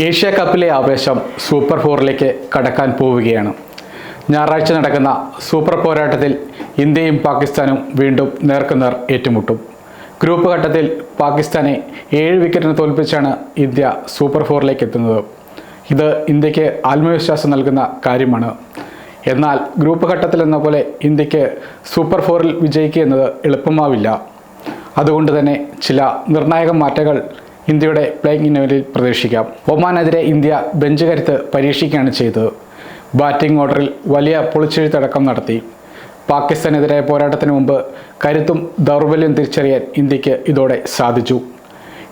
Asia കപ്പിലെ ആവേശം super ഫോറിലേക്ക് കടക്കാൻ പോവുകയാണ്. ഞായറാഴ്ച നടക്കുന്ന സൂപ്പർ പോരാട്ടത്തിൽ ഇന്ത്യയും പാകിസ്ഥാനും വീണ്ടും നേർക്കുനേർ ഏറ്റുമുട്ടും. ഗ്രൂപ്പ് ഘട്ടത്തിൽ പാകിസ്ഥാനെ ഏഴ് വിക്കറ്റിന് തോൽപ്പിച്ചാണ് ഇന്ത്യ സൂപ്പർ ഫോറിലേക്ക് എത്തുന്നത്. ഇത് ഇന്ത്യയ്ക്ക് ആത്മവിശ്വാസം നൽകുന്ന കാര്യമാണ്. എന്നാൽ ഗ്രൂപ്പ് ഘട്ടത്തിൽ എന്ന പോലെ ഇന്ത്യയ്ക്ക് സൂപ്പർ ഫോറിൽ വിജയിക്കുക എന്നത് എളുപ്പമാവില്ല. അതുകൊണ്ട് തന്നെ ചില നിർണായക മാറ്റങ്ങൾ ഇന്ത്യയുടെ പ്ലേയിങ് ഇലവനിൽ പ്രതീക്ഷിക്കാം. ഒമാനെതിരെ ഇന്ത്യ ബെഞ്ച് കരുത്ത് പരീക്ഷിക്കുകയാണ് ചെയ്തത്. ബാറ്റിംഗ് ഓർഡറിൽ വലിയ പൊളിച്ചെഴുത്തടക്കം നടത്തി. പാകിസ്ഥാനെതിരായ പോരാട്ടത്തിന് മുമ്പ് കരുത്തും ദൗർബല്യം തിരിച്ചറിയാൻ ഇന്ത്യയ്ക്ക് ഇതോടെ സാധിച്ചു.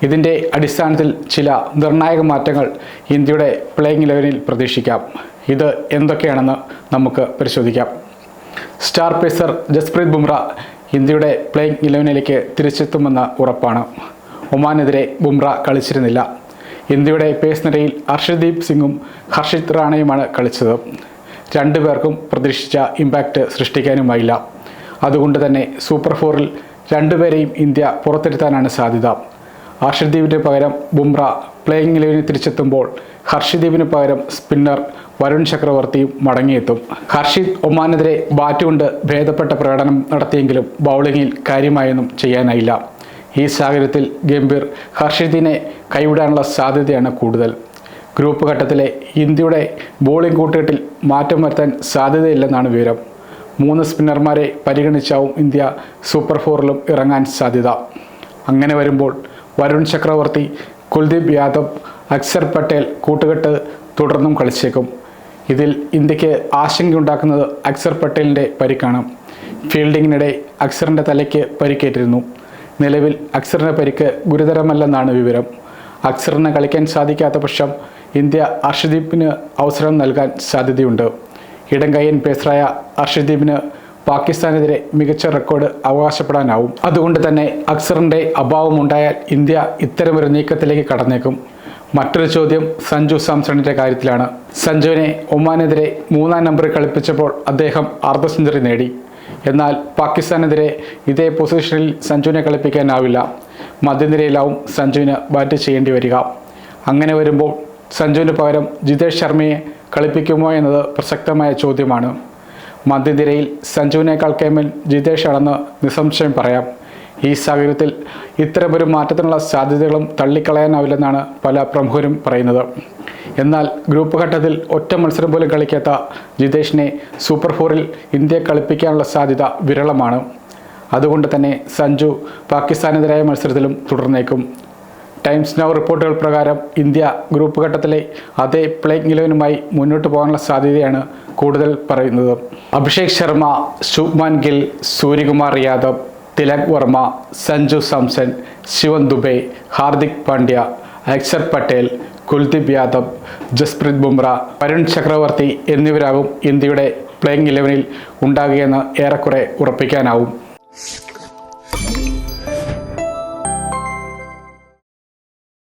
ഇതിന്റെ അടിസ്ഥാനത്തിൽ ചില നിർണായക മാറ്റങ്ങൾ ഇന്ത്യയുടെ പ്ലേയിങ് ഇലവനിൽ പ്രതീക്ഷിക്കാം. ഇത് എന്തൊക്കെയാണെന്ന് നമുക്ക് പരിശോധിക്കാം. സ്റ്റാർ പേസർ ജസ്പ്രീത് ബുംറ ഇന്ത്യയുടെ പ്ലേയിങ് ഇലവനിലേക്ക് തിരിച്ചെത്തുമെന്ന് ഉറപ്പാണ്. ഒമാനെതിരെ ബുംറ കളിച്ചിരുന്നില്ല. ഇന്ത്യയുടെ പേസ് നിരയിൽ ഹർഷദീപ് സിംഗും ഹർഷിത് റാണയുമാണ് കളിച്ചത്. രണ്ടുപേർക്കും പ്രതീക്ഷിച്ച ഇമ്പാക്റ്റ് സൃഷ്ടിക്കാനുമായില്ല. അതുകൊണ്ട് തന്നെ സൂപ്പർ ഫോറിൽ രണ്ടുപേരെയും ഇന്ത്യ പുറത്തിരുത്താനാണ് സാധ്യത. ഹർഷദീപിന് പകരം ബുംറ പ്ലേയിങ് ഇലവനിൽ തിരിച്ചെത്തുമ്പോൾ ഹർഷദീപിന് പകരം സ്പിന്നർ വരുൺ ചക്രവർത്തിയും മടങ്ങിയെത്തും. ഹർഷിത് ഒമാനെതിരെ ബാറ്റുകൊണ്ട് ഭേദപ്പെട്ട പ്രകടനം നടത്തിയെങ്കിലും ബൗളിങ്ങിൽ കാര്യമായൊന്നും ചെയ്യാനായില്ല. ഈ സാഹചര്യത്തിൽ ഗംഭീർ ഹർഷിദിനെ കൈവിടാനുള്ള സാധ്യതയാണ് കൂടുതൽ. ഗ്രൂപ്പ് ഘട്ടത്തിലെ ഇന്ത്യയുടെ ബോളിംഗ് കൂട്ടുകെട്ടിൽ മാറ്റം വരുത്താൻ സാധ്യതയില്ലെന്നാണ് വിവരം. മൂന്ന് സ്പിന്നർമാരെ പരിഗണിച്ചാവും ഇന്ത്യ സൂപ്പർ ഫോറിലും ഇറങ്ങാൻ സാധ്യത. അങ്ങനെ വരുമ്പോൾ വരുൺ ചക്രവർത്തി കുൽദീപ് യാദവ് അക്സർ പട്ടേൽ കൂട്ടുകെട്ട് തുടർന്നും കളിച്ചേക്കും. ഇതിൽ ഇന്ത്യയ്ക്ക് ആശങ്കയുണ്ടാക്കുന്നത് അക്സർ പട്ടേലിന്റെ പരിക്കാണ്. ഫീൽഡിങ്ങിനിടെ അക്സറിന്റെ തലയ്ക്ക് പരിക്കേറ്റിരുന്നു. നിലവിൽ അക്സറിന് പരിക്ക് ഗുരുതരമല്ലെന്നാണ് വിവരം. അക്സറിന് കളിക്കാൻ സാധിക്കാത്ത പക്ഷം ഇന്ത്യ അർഷദീപിന് അവസരം നൽകാൻ സാധ്യതയുണ്ട്. ഇടങ്കയ്യൻ പേസറായ അർഷദീപിന് പാകിസ്ഥാനെതിരെ മികച്ച റെക്കോർഡ് അവകാശപ്പെടാനാവും. അതുകൊണ്ട് തന്നെ അക്സറിന്റെ അഭാവമുണ്ടായാൽ ഇന്ത്യ ഇത്തരമൊരു നീക്കത്തിലേക്ക് കടന്നേക്കും. മറ്റൊരു ചോദ്യം സഞ്ജു സാംസണിന്റെ കാര്യത്തിലാണ്. സഞ്ജുവിനെ ഒമാനെതിരെ മൂന്നാം നമ്പറിൽ കളിപ്പിച്ചപ്പോൾ അദ്ദേഹം അർദ്ധ സെഞ്ചുറി നേടി. എന്നാൽ പാകിസ്ഥാനെതിരെ ഇതേ പൊസിഷനിൽ സഞ്ജുവിനെ കളിപ്പിക്കാനാവില്ല. മധ്യനിരയിലാവും സഞ്ജുവിന് ബാറ്റ് ചെയ്യേണ്ടി വരിക. അങ്ങനെ വരുമ്പോൾ സഞ്ജുവിന് പകരം ജിതേഷ് ശർമ്മയെ കളിപ്പിക്കുമോ എന്നത് പ്രസക്തമായ ചോദ്യമാണ്. മധ്യനിരയിൽ സഞ്ജുവിനേക്കാൾ കേമൻ ജിതേഷ് ആണെന്ന് നിസ്സംശയം പറയാം. ഈ സാഹചര്യത്തിൽ ഇത്തരമൊരു മാറ്റത്തിനുള്ള സാധ്യതകളും തള്ളിക്കളയാനാവില്ലെന്നാണ് പല പ്രമുഖരും പറയുന്നത്. എന്നാൽ ഗ്രൂപ്പ് ഘട്ടത്തിൽ ഒറ്റ മത്സരം പോലും കളിക്കാത്ത ജിതേഷിനെ സൂപ്പർ ഫോറിൽ ഇന്ത്യ കളിപ്പിക്കാനുള്ള സാധ്യത വിരളമാണ്. അതുകൊണ്ട് തന്നെ സഞ്ജു പാകിസ്ഥാനെതിരായ മത്സരത്തിലും തുടർന്നേക്കും. ടൈംസ് നൗ റിപ്പോർട്ടുകൾ പ്രകാരം ഇന്ത്യ ഗ്രൂപ്പ് ഘട്ടത്തിലെ അതേ പ്ലേയിങ് ഇലവനുമായി മുന്നോട്ട് പോകാനുള്ള സാധ്യതയാണ് കൂടുതൽ പറയുന്നത്. അഭിഷേക് ശർമ്മ ശുഭ്മാൻ ഗിൽ സൂര്യകുമാർ യാദവ് തിലക് വർമ്മ സഞ്ജു സാംസൺ ശിവൻ ദുബെ ഹാർദിക് പാണ്ഡ്യ അക്ഷർ പട്ടേൽ കുൽദീപ് യാദവ് ജസ്പ്രീത് ബുംറ വരുൺ ചക്രവർത്തി എന്നിവരാകും ഇന്ത്യയുടെ പ്ലേയിങ് ഇലവനിൽ ഉണ്ടാകുകയെന്ന് ഏറെക്കുറെ ഉറപ്പിക്കാനാവും.